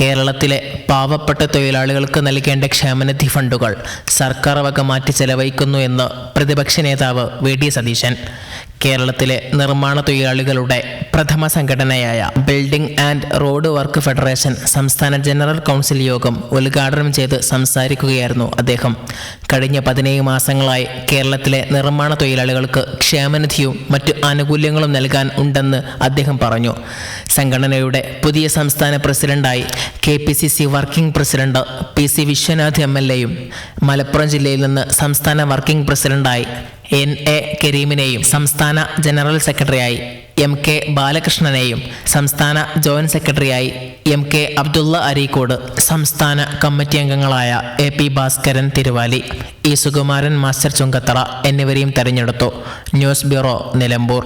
കേരളത്തിലെ പാവപ്പെട്ട തൊഴിലാളികൾക്ക് നൽകേണ്ട ക്ഷേമനിധി ഫണ്ടുകൾ സർക്കാർ വക മാറ്റി ചെലവഴിക്കുന്നു എന്ന് പ്രതിപക്ഷ നേതാവ് വി ഡി സതീശൻ. കേരളത്തിലെ നിർമ്മാണ തൊഴിലാളികളുടെ പ്രഥമ സംഘടനയായ building and road work federation സംസ്ഥാന ജനറൽ കൗൺസിൽ യോഗം ഉദ്ഘാടനം ചെയ്ത് സംസാരിക്കുകയായിരുന്നു അദ്ദേഹം. കഴിഞ്ഞ പതിനേഴ് മാസങ്ങളായി കേരളത്തിലെ നിർമ്മാണ തൊഴിലാളികൾക്ക് ക്ഷേമനിധിയും മറ്റു ആനുകൂല്യങ്ങളും നൽകാൻ ഉണ്ടെന്ന് അദ്ദേഹം പറഞ്ഞു. സംഘടനയുടെ പുതിയ സംസ്ഥാന പ്രസിഡന്റായി K P C C working president P C Vishwanath M L എയും മലപ്പുറം ജില്ലയിൽ നിന്ന് സംസ്ഥാന വർക്കിംഗ് പ്രസിഡന്റായി എൻ എ കരീമിനെയും സംസ്ഥാന ജനറൽ സെക്രട്ടറിയായി എം കെ ബാലകൃഷ്ണനെയും സംസ്ഥാന ജോയിന്റ് സെക്രട്ടറിയായി എം കെ അബ്ദുള്ള അരീക്കോട് സംസ്ഥാന കമ്മിറ്റി അംഗങ്ങളായ A P Bhaskaran Thiruvali E Sukumaran master Chungathara എന്നിവരെയും തെരഞ്ഞെടുത്തു. News bureau Nilambur.